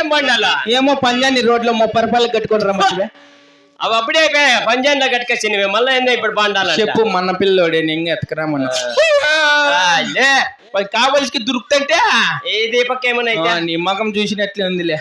ఏం బండాలా ఏమో పంజాని రోడ్లో ముప్పై రూపాయలు కట్టుకొని రమ్మంటే అవి అప్పుడే పంజాంలో కట్టుకొచ్చినవి మళ్ళీ ఏందో ఇప్పుడు బండాల చెప్పు మన పిల్లోడే నేను ఎత్తకరామన్నా కావలసికి దొరుకుతుంటే? ఈ దీపక్ ఏమన్నా నీ మగం చూసినట్లే ఉందిలే.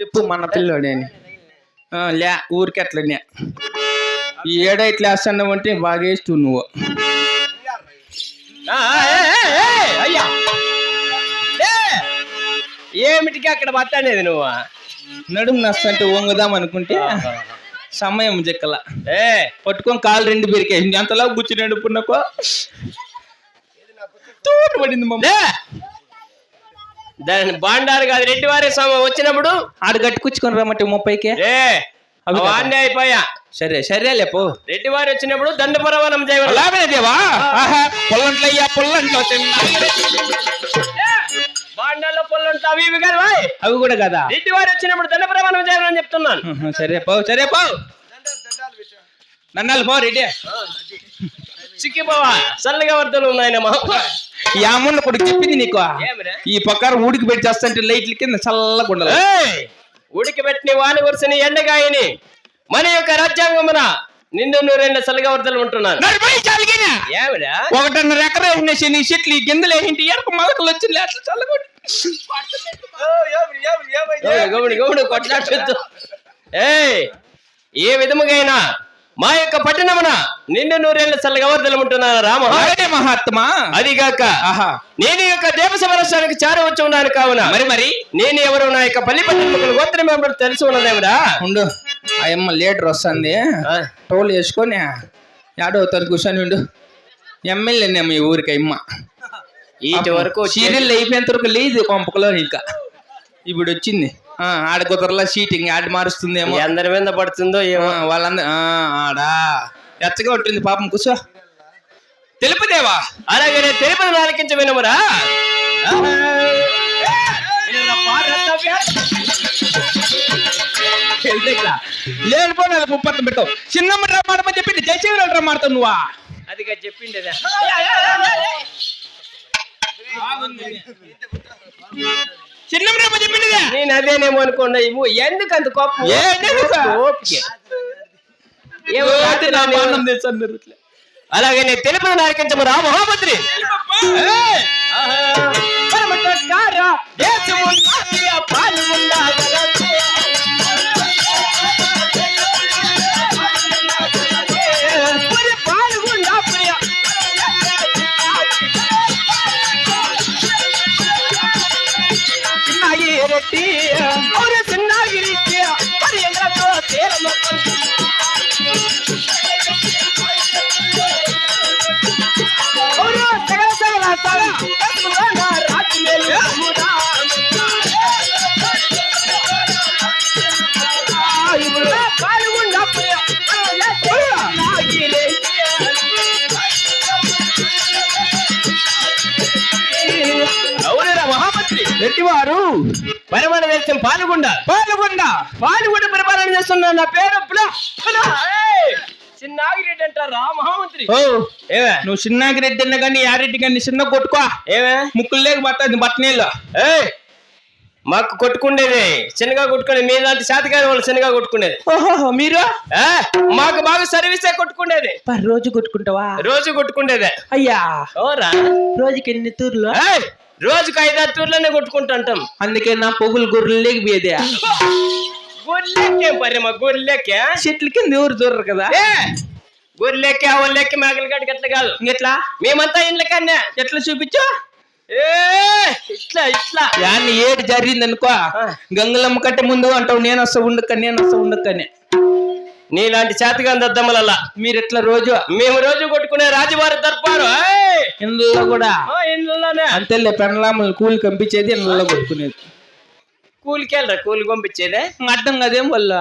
చెప్పు మన పిల్లోడే లే ఊరికి అట్లనే. ఈ ఏడో ఇట్లా వేస్తున్నావు అంటే బాగా వేస్తూ నువ్వు ఏ, ఏ, ఏ, అయ్యా. ఏ, ఏమిటికి అక్కడ పట్టానేది నువ్వు? నడుము నస్తంటే వంగుదాం అనుకుంటే సమయం చెక్కల ఏ. పట్టుకొని కాలు రెండు పెరికాయి అంతలా కూర్చుని పున్నకో తోట పడింది మమ్మ. దాని బాండాలు కాదు రెడ్డి వారి స్వామి. వచ్చినప్పుడు ఆడ కట్టుకొచ్చుకొని రమ్మంటే ముప్పైకి రే అవి అయిపోయా. సరే సరేలే పో. రెడ్డి వారు వచ్చినప్పుడు దండపరవనం చేయవాలి. అలాగే దేవా? ఆహా పొల్లంట్లో బాండాల్లో పొల్లుంటా అవి ఇవి కదా. అవి కూడా కదా. రెడ్డి వారు వచ్చినప్పుడు దండప్రమాణం చేయాలని చెప్తున్నాను. సరే పో సరే పో. నన్నాలు పో రెడ్డి చిక్కిపోవా? చల్లగా వర్తలు ఉన్నాయనమ్మా ఈ అమ్మన్న కొడుకు చెప్పింది నీకు? ఈ పక్కన ఊడికి పెట్టి చేస్తుంటే లైట్ల కింద చల్లగా ఉండాలి ఏయ్! ఉడికిపెట్టిన వాని వరుసని ఎండగాయని మన యొక్క రాజ్యాంగమున నిన్ను నూరెండు చల్లగా వర్తలు ఉంటున్నాను. ఒకటిన్నర ఎకరా వేసినేసి నీ చెట్లు గిందెలు వేసింటి ఎరకు మొలకలు వచ్చి అట్లా చల్లగా కొట్లాడొద్దు. ఏయ్ ఏ విధముగైనా మా యొక్క పట్టణమున నిన్ను నూరేళ్ళ చల్లగా వర్తలు ఉంటున్నాను రామ మహాత్మా. అదిగాక ఆహా. నేను యొక్క దేవ సమరస్వానికి చేరవచ్చు ఉన్నాను కావున మరి మరి? నేను ఎవరు నా యొక్క పల్లి పట్టణ గోత్రం ఎవరు తెలిసి ఉన్నదేమిరా ఉండు. ఆ అమ్మ లీటర్ వస్తుంది. టోల్ వేసుకొని ఏడో తను కూర్చొని ఉండు. ఎమ్మెల్యేనే మీ ఊరికి అమ్మ. ఈటి వరకు సీరియల్ అయిపోయేంత వరకు లేదు కొంపకలో ఇంకా. ఇప్పుడు వచ్చింది. ఆ, ఆడ కుదరలా సీటింగ్ ఆడ మారుస్తుందేమో. అందరి మీద పడుతుందో ఏమో. వాళ్ళందరూ ఆ, ఆడా. ఎచ్చగా ఉంటుంది పాపం కూర్చో. తెలుపుదేవా అలాగే తిరుపతి ఆలకించ వినమురా. లేనిపోయిన ముప్పత్తం పెట్టావు చిన్నమ్మ రమ్మాడమని చెప్పింది జయశివరావు రమ్మాడతావు నువ్వా? అదిగా చెప్పిండేదా? చిన్నమ్మ రమ్మ చెప్పిందిదే నేను అదేనేమో అనుకున్నా ఇవ్వు. ఎందుకు అంత కోపం? ఏ, ఎందుకు? ఓపిక. ఏమో ఏదో రాత్రి నా నన్ను- బాణం రెడ్డివారు పరిమాణ దేశం పాల్గొండ. పాల్గొండ. పాల్గొండ పరిపాలన చేస్తున్నా నా పేరు! చిన్నాగిరెడ్డి అంటారా మహామంత్రి. ఓ ఏమే నువ్వు చిన్నాకి రెడ్డి అన్న కానీ యారెడ్డి కానీ చిన్న కొట్టుకో. ఏమే ముక్కులు లేక పడుతుంది బట్టనీళ్ళు. ఏయ్ మాకు కొట్టుకుండేది చిన్నగా కొట్టుకునేది మీలాంటి శాతకారి వాళ్ళు చిన్నగా కొట్టుకునేది ఓహో మీరు? ఏ, మాకు బాగా సర్వీసే కొట్టుకునేది పర్ రోజు కొట్టుకుంటావా? రోజు కొట్టుకుండేదే. అయ్యా. ఓరా. రోజుకి ఎన్ని తూర్లు? ఏయ్, రోజుకి ఐదారు టూర్లోనే కొట్టుకుంటుంటాం అందుకే నా పొగులు గొర్రెలు లేకపోయేదే. గొర్రెక్కే పర్రె మా గొర్రెక్కే. చెట్ల కింద ఎవరు చూడరు కదా? ఏ! గొర్రెక్కి ఆవులెక్కి మేకల గడికి అట్లా కాదు. ఇంకెట్లా? మేమంతా ఇండ్ల కన్నా ఎట్లా చూపించు? ఏ! ఇట్లా ఇట్లా. యాన్ని ఏడు జరిగింది అనుకో. గంగలమ్మ కంటే ముందు అంటావు నేను వస్తా ఉండక్క నేను వస్తా ఉండక్కని. నీలాంటి చేతగా దద్దమ్మలల్లా. మీరు ఎట్లా రోజు? మేము రోజు కొట్టుకునే రాజువారి దర్బారు ఏయ్! ఇండ్లలో కూడా. ఆ, ఇండ్లలోనే అంతేలే పెండ్లాములు కూలి కంపించేది ఇండ్లలో కొట్టుకునేది. కూలికి వెళ్ళరా కూలి పంపించేదే? అర్థం కదేం వల్ల?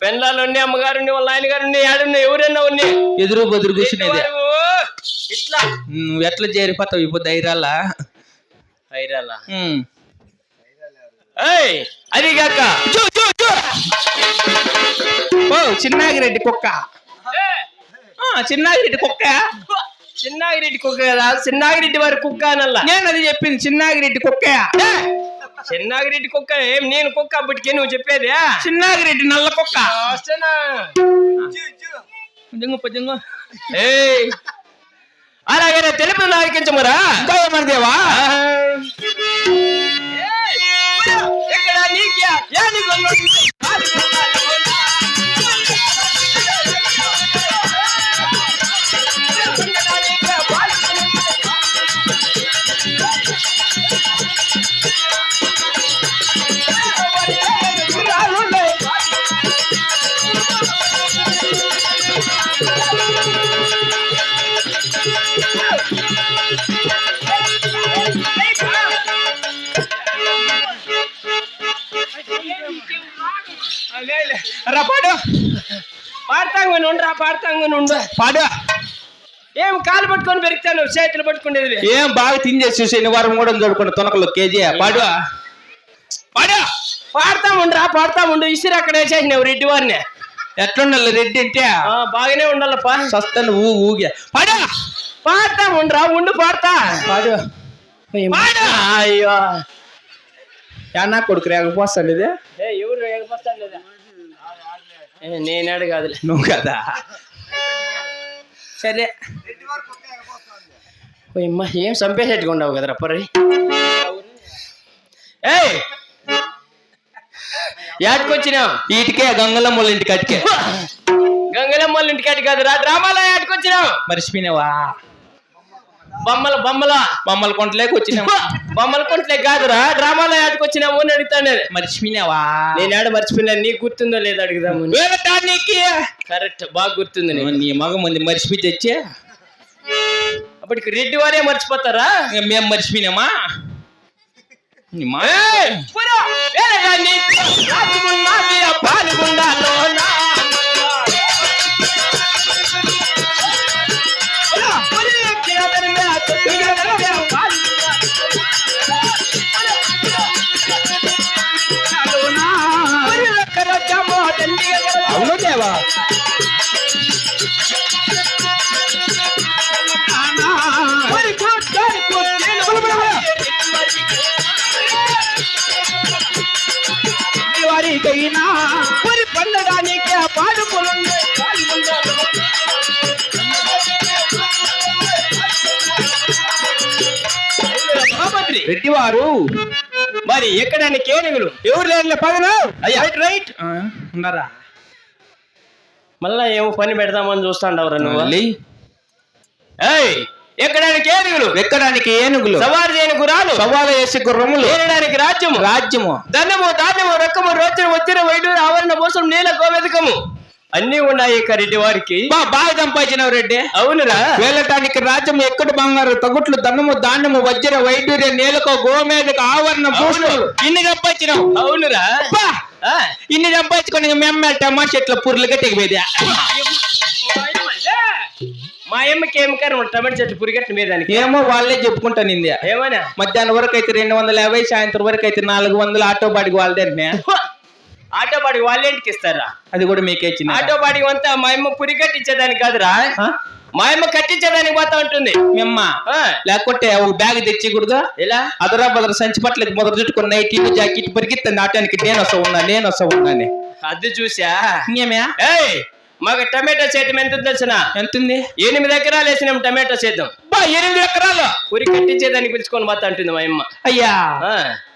పెళ్ళాలు ఉన్నాయి అమ్మగారు వాళ్ళ ఆయన గారు ఉన్నాయి ఏడున్నాయి ఎవరైనా ఉన్నాయి? ఎదురు బదురు కూర్చునేది. ఇట్లా? నువ్వు ఎట్లా చేరిపోతావు? ఇప్పుడు ధైర్యాలా? ఐరాలా ఉమ్. ఏయ్! అది కాక! చూ, చూ, చూ. ఓ చిన్నాగిరెడ్డి కుక్క. ఆ, చిన్నాగిరెడ్డి కుక్క. చిన్నాగిరెడ్డి కుక్క కదా? చిన్నాగిరెడ్డి వారి కుక్క అనల్లా నేను అది చెప్పింది చిన్నాగిరెడ్డి కుక్క. చిన్నాగిరెడ్డి కుక్క ఏం నేను కుక్క అప్పటికే నువ్వు చెప్పేది? చిన్నాగిరెడ్డి నల్ల కుక్క. అలాగే తెలుపు నాయకించమరా ఏమన్నదేవా ఇక్కడ నీకే? యాని గొల్లొడ్డి. రా పాడు. పాడతాంగు నుండ్రా పాడతాంగు నుండు పాడు. ఏం కాలు పట్టుకొని పెరుగుతాను చేతులు పట్టుకునేది ఏం బాగా తినేసి శనివారం కూడా దొడుకున్న తొనకలు కేజీ పాడు. పాడు. పాడతా ఉండ్రా పాడతా ఉండు. ఇసిరి అక్కడ వేసేసినావు రెడ్డి వారిని. ఎట్లుండాలి రెడ్డి అంటే? ఆ, బాగానే ఉండాలప్పా సస్తాను ఊ ఊగే పాడు. పాడతా ఉండ్రా ఉండు పాడతా. పాడు. అయ్యో. యానా కొడుకు రేకపోస్తాను ఇది ఏ, ఎవరు ఎగపడతారు లేదా? ఏ, నేనాడు కాదులే. నువ్వు కదా? సరే. అమ్మా ఏం చంపేసేట్టుగా ఉండవు కదరా పర్రి? ఏయ్! యాటికొచ్చినావు వీటికే గంగలమ్మల ఇంటికి అటుకే. గంగలమ్మల ఇంటికాటి కాదురా డ్రామాలో యాటికొచ్చినావు మర్చిపోయినావా? బొమ్మల బొమ్మల. బొమ్మల కొంటలేక వచ్చినాం బొమ్మల కొంటలే కాదురా డ్రామాలో యాటికొచ్చినావు అని అడుగుతాను నేను. మర్చిపోయినావా? నేను ఆడ మర్చిపోయినా నీకు గుర్తుందో లేదో అడుగుదాము. కరెక్ట్ బాగా గుర్తుంది. నీ మగ ముందు మర్చిపోయి తెచ్చే. అప్పటికి రెడ్డి వారే మర్చిపోతారా? మేము మర్చిపోయినామా? నీ దండిగలమే. అవును దేవా పురి కూర్చొని కూర్చొని వారికైనా పురి పొందడానికి ఆ పాడుకులుండే పాల్గొంటారు మహామంత్రి రెడ్డి వారు మరి ఎక్కడానికి ఎవరు లేని పదను రైట్ రైట్ ఉన్నారా? మళ్ళా ఏమో పని పెడదామని చూస్తాండవరా నువ్వు. ఏయ్ ఎక్కడానికి ఏనుగులు? ఎక్కడానికి ఏనుగులు? సవారి చేయని గురాలు సవాలు వేసే గుర్రములు? ఏనడానికి రాజ్యము? రాజ్యము. ధనము ధాన్యము రకము రోచన వచ్చిన వైడూరు ఆవరణ మోసం నీల గోమెదకము అన్ని ఉన్నాయి ఇక రెడ్డి వారికి. బా బాగా సంపాదించినావు రెడ్డి. అవునురా. వెళ్ళటానికి రాజ్యం ఎక్కడు బంగారు తగుట్లు ధనము ధాన్యము వజ్ర వైడూర్య నేలకు గోమేదకు ఆవరణ ఇన్ని సంపాదించినావు. అవునురా. ఇన్ని సంపాదించుకొని మేము టమా చెట్ల పుర్లుగా తెగిపోయింది మా అమ్మకి ఏం కరం టమాటా చెట్టు పురిగట్టు మీద ఏమో వాళ్ళే చెప్పుకుంటా నింది. ఏమన్నా మధ్యాహ్నం వరకు అయితే రెండు వందల యాభై సాయంత్రం వరకు అయితే నాలుగు వందలు ఆటో బాడికి వాళ్ళదే ఆటో బాడికి వాళ్ళ ఇంటికి ఇస్తారా? అది కూడా మీకే ఇచ్చిన. ఆటో బాడికి అంతా మా అమ్మ పురి కట్టించేదానికి కాదురా. మా అమ్మ కట్టించేదానికి పోతా ఉంటుంది. మేమ్మ లేకుంటే ఒక బ్యాగ్ తెచ్చికూడదు? ఎలా? అదరా బదర సంచి పట్లకి మొదలు చుట్టుకున్న నైట్ జాకెట్ పరిగెత్తా నాటానికి నేను వస్తా ఉన్నా నేను వస్తా ఉన్నాను అది చూసా ఏయ్ మాకు టమాటో చేతం ఎంత తెలిసిన? ఎంతుంది? ఎనిమిది ఎకరాలు వేసినాం టమాటో చేద్దాం బా ఎనిమిది ఎకరాలు? పురి కట్టించేదానికి పిలుచుకొని పోతా ఉంటుంది మా అమ్మ. అయ్యా.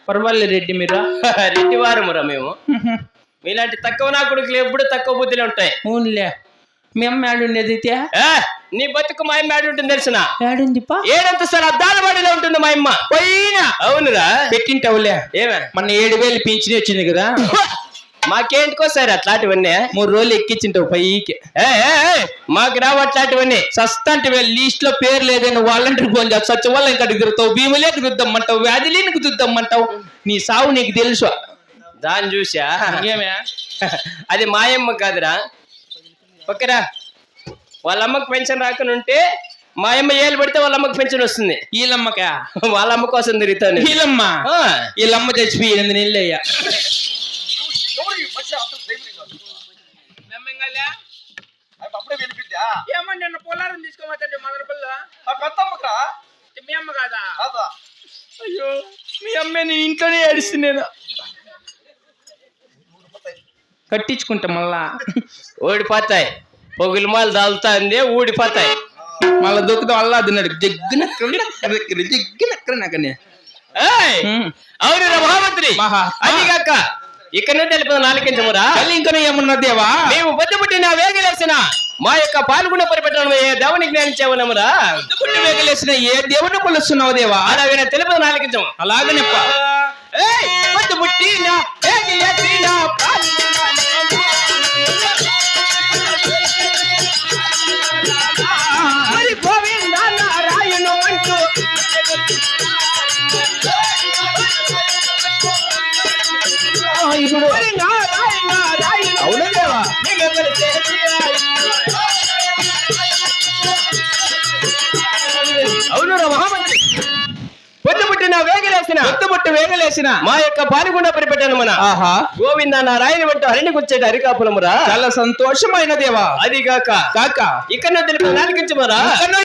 పర్వాలేదు రెడ్డి మీరు? రెడ్డి వారమురా మేము. మీలాంటి తక్కువ నా కొడుకులు ఎప్పుడు తక్కువ బుద్ధిలో ఉంటాయి. ఊన్లే. మీ అమ్మ ఆడుండేది అయితే? నీ బతుకు మా అమ్మ ఉంటుంది తెలిసిన? ఆడిందిపా ఏడంతస్తుల అద్దాల బాడిలో ఉంటుంది మా అమ్మ. పోయినా. అవునురా. పెట్టింటావులే ఏమే? మొన్న ఏడు వేలు పింఛన్ వచ్చింది కదా. మాకేంటికోసారి అట్లాంటివన్నీ? మూడు రోజులు ఎక్కించింటావు పైకి. మాకు రావు అట్లాంటివన్నీ. సస్తంటే లిస్ట్లో పేరు లేదని వాళ్ళంటే ఫోన్ చేస్తా. సచివాలయం ఇంకా తిరుగుతావు భీములేకి దుద్దమ్మంటావు వ్యాధిలేనికి దుద్దమ్మంటావు నీ సావు నీకు తెలుసు. దాన్ని చూసా? ఏమే? అది మాయమ్మ కాదురా. ఓకేరా వాళ్ళ అమ్మకి పెన్షన్ రాకనుంటే మా అమ్మ ఏళ్ళు పడితే వాళ్ళ అమ్మకి పెన్షన్ వస్తుంది. వీళ్ళమ్మక వాళ్ళ అమ్మ కోసం తిరుగుతాను. వీళ్ళమ్మ ఆ, వీళ్ళమ్మ చచ్చిపోయి ఎనిమిది నెలలు అయ్యా అప్పుడే వినిపిందా ఏమన్నా నిన్న పొలారం తీసుకోవచ్చండి మదన పిల్ల. ఆ పెద్దమ్మకరా? మీ అమ్మ కాదా? అయ్యో మీ అమ్మే ఇంట్లోనే నేను. కట్టించుకుంటా మళ్ళా. ఊడిపోతాయి. పొగులు మాలు దాల్తా అంది ఊడిపోతాయి. మళ్ళా దొక్కుతాం అల్లా అదిన్నాడు జగ్గిన జగ్గిన నాకనే! అవును మహామంత్రి. మహా. అదిగాక ఇక్కడ నుండి వెళ్ళిపోయిన నాలుగించమురా ఇంకా ఏమన్నా దేవా? మేము బొద్దు పుట్టిన వేగలేసిన మా యొక్క పాల్గొన్న పరిపెట్టడం ఏ దేవుని జ్ఞానించామనమురా పుట్టి వేగలేసిన ఏ దేవుని కొలుస్తున్నావు దేవా? అలాగే తెలుపు నాలుగించము అలాగనేప్ప ఏయ్! బొద్దు పుట్టిన వేగలేసిన వేగలేసిన మా యొక్క పాల్గొండ పరిపెట్టాను మన ఆహా. గోవింద నారాయణ వంటి హరిణి కూర్చేటి అరికాపులమురా. చాలా సంతోషమైన దేవా అదిగాక కాక. ఇక్కడ తెలుపు నాలుగించమరా?